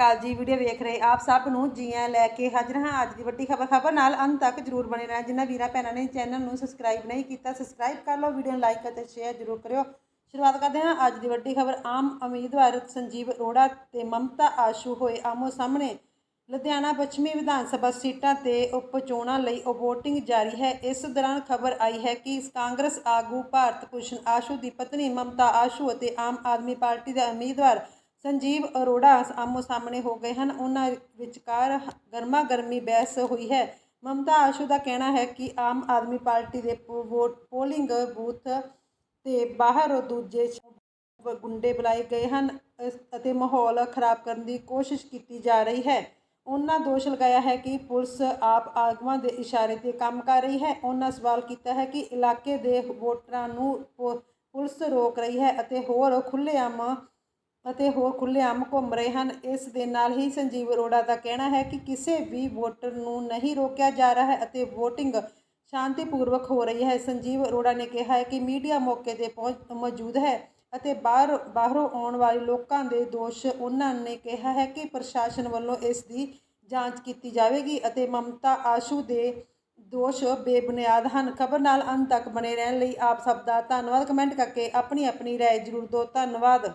ਅਕਾਲ ਜੀ ਵੀਡੀਓ ਵੇਖ ਰਹੇ ਆਪ ਸਭ ਨੂੰ ਜੀਆਂ ਲੈ ਕੇ ਹਾਜ਼ਰ ਹਾਂ। ਅੱਜ ਦੀ ਵੱਡੀ ਖਬਰ ਖਬਰ ਨਾਲ ਅੰਤ ਤੱਕ ਜਰੂਰ ਬਣੇ ਰਹਿਣਾ। ਜਿਨ੍ਹਾਂ ਵੀਰਾਂ ਭੈਣਾਂ ਨੇ ਚੈਨਲ ਨੂੰ ਸਬਸਕ੍ਰਾਈਬ ਨਹੀਂ ਕੀਤਾ, ਸਬਸਕ੍ਰਾਈਬ ਕਰ ਲਓ, ਵੀਡੀਓ ਨੂੰ ਲਾਈਕ ਅਤੇ ਸ਼ੇਅਰ ਜਰੂਰ ਕਰਿਓ। ਸ਼ੁਰੂਆਤ ਕਰਦੇ ਹਾਂ ਅੱਜ ਦੀ ਵੱਡੀ ਖਬਰ। ਆਮ ਉਮੀਦਵਾਰ ਸੰਜੀਵ ਅਰੋੜਾ ਤੇ ਮਮਤਾ ਆਸ਼ੂ ਹੋਏ ਆਮੋ ਸਾਹਮਣੇ। ਲੁਧਿਆਣਾ ਪੱਛਮੀ ਵਿਧਾਨ ਸਭਾ ਸੀਟਾਂ ਤੇ ਉਪ ਚੋਣਾਂ ਲਈ ਵੋਟਿੰਗ ਜਾਰੀ ਹੈ। ਇਸ ਦੌਰਾਨ ਖਬਰ ਆਈ ਹੈ ਕਿ ਕਾਂਗਰਸ ਆਗੂ ਭਾਰਤ ਭੂਸ਼ਣ ਆਸ਼ੂ ਦੀ ਪਤਨੀ ਮਮਤਾ ਆਸ਼ੂ ਅਤੇ ਆਮ ਆਦਮੀ ਪਾਰਟੀ ਦੇ ਉਮੀਦਵਾਰ ਸੰਜੀਵ ਅਰੋੜਾ ਆਮੋ ਸਾਹਮਣੇ ਹੋ ਗਏ ਹਨ। ਉਹਨਾਂ ਵਿਚਕਾਰ ਗਰਮਾ ਗਰਮੀ ਬਹਿਸ ਹੋਈ ਹੈ। ਮਮਤਾ ਆਸ਼ੂ ਦਾ ਕਹਿਣਾ ਹੈ ਕਿ ਆਮ ਆਦਮੀ ਪਾਰਟੀ ਦੇ ਪੋ- ਵੋਟ ਪੋਲਿੰਗ ਬੂਥ ਤੇ ਬਾਹਰ ਦੂਜੇ ਗੁੰਡੇ ਬੁਲਾਏ ਗਏ ਹਨ ਅਤੇ ਮਾਹੌਲ ਖਰਾਬ ਕਰਨ ਦੀ ਕੋਸ਼ਿਸ਼ ਕੀਤੀ ਜਾ ਰਹੀ ਹੈ। ਉਹਨਾਂ ਦੋਸ਼ ਲਗਾਇਆ ਹੈ ਕਿ ਪੁਲਿਸ ਆਪ ਆਗੂਆਂ ਦੇ ਇਸ਼ਾਰੇ ਤੇ ਕੰਮ ਕਰ ਰਹੀ ਹੈ। ਉਹਨਾਂ ਸਵਾਲ ਕੀਤਾ ਹੈ ਕਿ ਇਲਾਕੇ ਦੇ ਵੋਟਰਾਂ ਨੂੰ ਪੁ- ਪੁਲਿਸ ਰੋਕ ਰਹੀ ਹੈ ਅਤੇ ਹੋਰ ਖੁੱਲ੍ਹੇਆਮ ਅਤੇ ਹੋਰ ਖੁੱਲ੍ਹੇਆਮ ਘੁੰਮ ਰਹੇ ਹਨ। ਇਸ ਦੇ ਨਾਲ ਹੀ ਸੰਜੀਵ ਅਰੋੜਾ ਦਾ ਕਹਿਣਾ ਹੈ ਕਿ ਕਿਸੇ ਵੀ ਵੋਟਰ ਨੂੰ ਨਹੀਂ ਰੋਕਿਆ ਜਾ ਰਿਹਾ ਹੈ ਅਤੇ VOTING ਸ਼ਾਂਤੀਪੂਰਵਕ ਹੋ ਰਹੀ ਹੈ। ਸੰਜੀਵ ਅਰੋੜਾ ਨੇ ਕਿਹਾ ਹੈ ਕਿ ਮੀਡੀਆ ਮੌਕੇ ਤੇ ਪਹੁੰਚ ਮੌਜੂਦ ਹੈ ਅਤੇ ਬਾਹਰ, ਬਾਹਰੋਂ ਆਉਣ ਵਾਲੇ ਲੋਕਾਂ ਦੇ ਦੋਸ਼ ਉਹਨਾਂ ਨੇ ਕਿਹਾ ਹੈ ਕਿ ਪ੍ਰਸ਼ਾਸਨ ਵੱਲੋਂ ਇਸ ਦੀ ਜਾਂਚ ਕੀਤੀ ਜਾਵੇਗੀ ਅਤੇ ਮਮਤਾ ਆਸ਼ੂ ਦੇ ਦੋਸ਼ ਬੇਬੁਨਿਆਦ ਹਨ। ਖਬਰ ਨਾਲ ਅੰਤ ਤੱਕ ਬਣੇ ਰਹਿਣ ਲਈ ਆਪ ਸਭ ਦਾ ਧੰਨਵਾਦ। ਕਮੈਂਟ ਕਰਕੇ ਆਪਣੀ ਆਪਣੀ ਰਾਏ ਜ਼ਰੂਰ ਦਿਓ। ਧੰਨਵਾਦ।